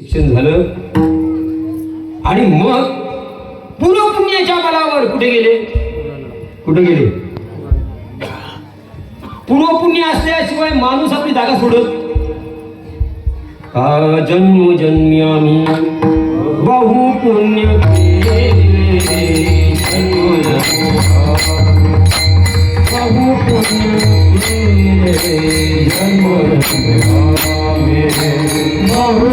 शिक्षण झालं. आणि मग पुण्या बलावर कुठे गेले? कुठे गेले? पुण्य असल्याशिवाय माणूस आपली जागा सोडत. का जन्म जन्मी बहु पुण्य बहु पुण्य जन्म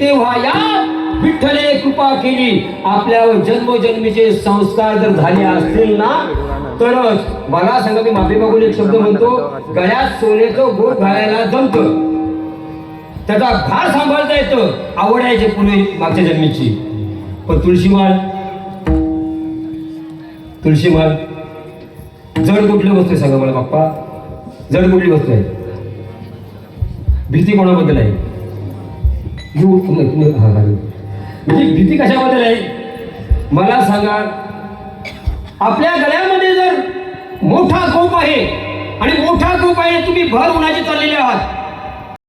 तेव्हा या विठ्ठले कृपा केली. आपल्यावर जन्मजन्मीचे संस्कार जर झाले असतील ना तरच मला सांगा मी माफी मागून एक शब्द म्हणतो गळ्यात सोन्याचं गोठ घालायला जमत. त्याचा भार सांभाळता येतं आवड आहे पुणे मागच्या जन्मीची. पण तुळशीमाळ तुळशीमाळ जड कुठली वस्तू आहे सांगा मला बाप्पा? जड कुठली वस्तू आहे? भीती कोणाबद्दल आहे? यू म्हणजे भीती कशाबद्दल आहे? मला सांगा आपल्या गळ्यामध्ये जर मोठा कोप आहे आणि मोठा कोप आहे तुम्ही भर उन्हाचे चाललेले आहात.